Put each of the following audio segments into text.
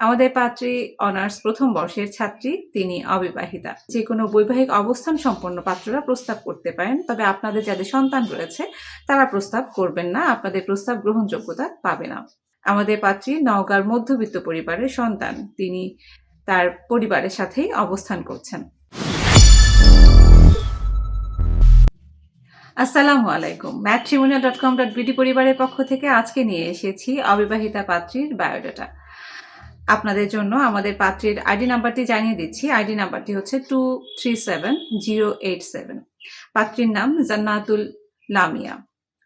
আমাদের পাত্রী অনার্স প্রথম বর্ষের ছাত্রী, তিনি অবিবাহিতা। যে কোনো বৈবাহিক অবস্থান সম্পন্ন পাত্ররা প্রস্তাব করতে পারেন, তবে আপনাদের যাদের সন্তান রয়েছে, তারা প্রস্তাব করবেন না, আপনাদের প্রস্তাব গ্রহণযোগ্যতা পাবে না। আমাদের পাত্রী নওগাঁর মধ্যবিত্ত পরিবারের সন্তান, তিনি তার পরিবারের সাথেই অবস্থান করছেন। আসসালামু আলাইকুম। Matrimonial dot com dot BD পরিবারের পক্ষ থেকে আজকে নিয়ে এসেছি অবিবাহিতা পাত্রীর বায়োডাটা আপনাদের জন্য আমাদের পাত্রীর আইডি নাম্বারটি জানিয়ে দিচ্ছি। আইডি নাম্বারটি হচ্ছে two three seven zero eight seven পাত্রীর নাম জান্নাতুল লামিয়া।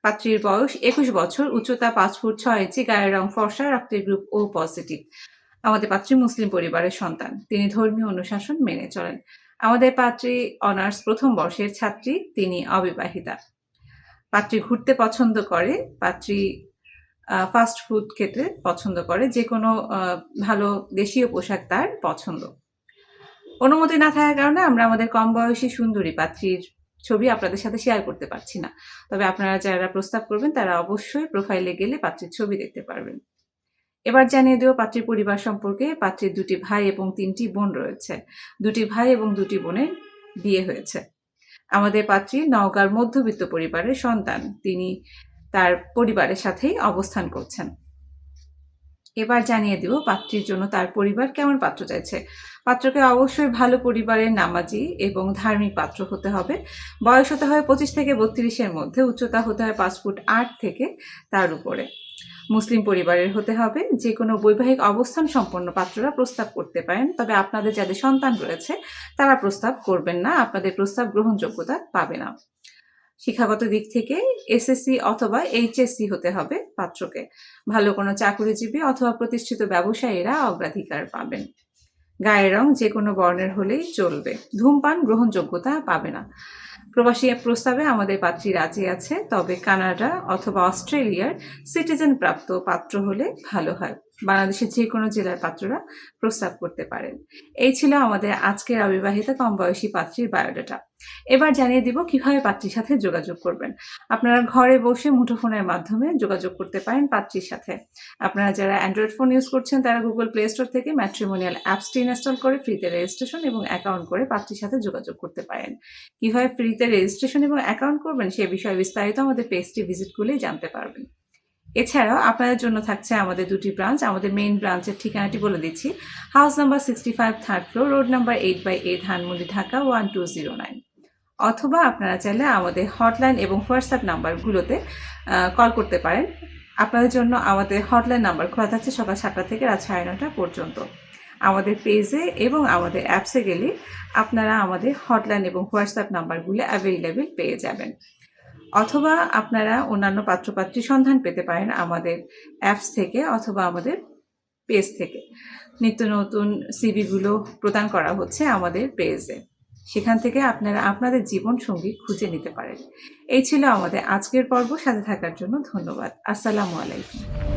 পাত্রীর বয়স একুশ বছর, উচ্চতা পাঁচ ফুট ছয় ইঞ্চি, গায়ের রং ফর্সা, রক্তের গ্রুপ ও পজিটিভ আমাদের পাত্রী মুসলিম পরিবারের সন্তান। তিনি ধর্মীয় অনুশাসন মেনে চলেন। আমাদের পাত্রী অনার্স প্রথম বর্ষের ছাত্রী, তিনি অবিবাহিতা। পাত্রী ঘুরতে পছন্দ করে। পাত্রী ফাস্ট ফুড খেতে পছন্দ করে, যে কোনো ভালো দেশীয় পোশাক তার পছন্দ। অনুমতি না থাকার কারণে আমরা আমাদের কম বয়সী সুন্দরী পাত্রীর ছবি আপনাদের সাথে শেয়ার করতে পারছি না। তবে আপনারা যারা প্রস্তাব করবেন, তারা অবশ্যই প্রোফাইলে গেলে পাত্রীর ছবি দেখতে পারবেন। এবার জানিয়ে দেব পাত্রীর পরিবার সম্পর্কে। পাত্রীর দুটি ভাই এবং তিনটি বোন রয়েছে। দুটি ভাই এবং দুটি বোনের বিয়ে হয়েছে। আমাদের পাত্রী নওগাঁর মধ্যবিত্ত পরিবারের সন্তান। তিনি তার পরিবারের সাথেই অবস্থান করছেন। এবার জানিয়ে দিব পাত্রীর জন্য তার পরিবার কেমন পাত্র চাইছে। পাত্রকে অবশ্যই ভালো পরিবারের নামাজি এবং ধার্মিক পাত্র হতে হবে। বয়স হতে হয় পঁচিশ থেকে বত্রিশের মধ্যে, উচ্চতা হতে হয় পাঁচ ফুট আট থেকে তার উপরে। মুসলিম পরিবারের হতে হবে। যে কোনো বৈবাহিক অবস্থান সম্পন্ন পাত্ররা প্রস্তাব করতে পারেন, তবে আপনাদের যাদের সন্তান রয়েছে, তারা প্রস্তাব করবেন না। আপনাদের প্রস্তাব গ্রহণযোগ্যতা পাবে না। শিক্ষাগত দিক থেকে এসএসসি অথবা এইচএসসি হতে হবে পাত্রকে। ভালো কোনো চাকরিজীবী অথবা প্রতিষ্ঠিত ব্যবসায়ীরা অগ্রাধিকার পাবেন। গায়ের রং যে কোনো বর্ণের হলেই চলবে। ধূমপান গ্রহণযোগ্যতা পাবে না। প্রবাসী প্রস্তাবে আমাদের পাত্রী রাজি আছে, তবে কানাডা অথবা অস্ট্রেলিয়ার সিটিজেন প্রাপ্ত পাত্র হলে ভালো হয়। বাংলাদেশের যে কোনো জেলার পাত্ররা প্রস্তাব করতে পারেন। এই ছিল আমাদের আজকের অবিবাহিতা কম বয়সী পাত্রীর বায়োডাটা। এবার জানিয়ে দিব কীভাবে পাত্রীর সাথে যোগাযোগ করবেন। আপনারা ঘরে বসে মুঠোফোনের মাধ্যমে যোগাযোগ করতে পারেন পাত্রীর সাথে। আপনারা যারা অ্যান্ড্রয়েড ফোন ইউজ করছেন, তারা গুগল প্লে স্টোর থেকে ম্যাট্রিমোনিয়াল অ্যাপসটি ইনস্টল করে ফ্রিতে রেজিস্ট্রেশন এবং অ্যাকাউন্ট করে পাত্রীর সাথে যোগাযোগ করতে পারেন। কীভাবে ফ্রিতে রেজিস্ট্রেশন এবং অ্যাকাউন্ট করবেন, সে বিষয়ে বিস্তারিত আমাদের পেজটি ভিজিট করলেই জানতে পারবেন। এছাড়াও আপনাদের জন্য থাকছে আমাদের দুটি ব্রাঞ্চ আমাদের মেইন ব্রাঞ্চের ঠিকানাটি বলে দিচ্ছি। House number sixty five third floor road number eight by eight Dhanmondi Dhaka one two zero nine অথবা আপনারা চাইলে আমাদের হটলাইন এবং হোয়াটসঅ্যাপ নাম্বারগুলোতে কল করতে পারেন। আপনাদের জন্য আমাদের হটলাইন নাম্বার খোলা থাকছে সকাল সাতটা থেকে রাত সাড়ে নটা পর্যন্ত। আমাদের পেজে এবং আমাদের অ্যাপসে গেলে আপনারা আমাদের হটলাইন এবং হোয়াটসঅ্যাপ নাম্বারগুলো অ্যাভেলেবেল পেয়ে যাবেন। অথবা আপনারা অন্যান্য পাত্রপাত্রী সন্ধান পেতে পারেন আমাদের অ্যাপস থেকে অথবা আমাদের পেজ থেকে। নিত্য নতুন সিভিগুলো প্রদান করা হচ্ছে আমাদের পেজে। সেখান থেকে আপনারা আপনাদের জীবন সঙ্গী খুঁজে নিতে পারেন। এই ছিল আমাদের আজকের পর্ব। সাথে থাকার জন্য ধন্যবাদ। আসসালামু আলাইকুম।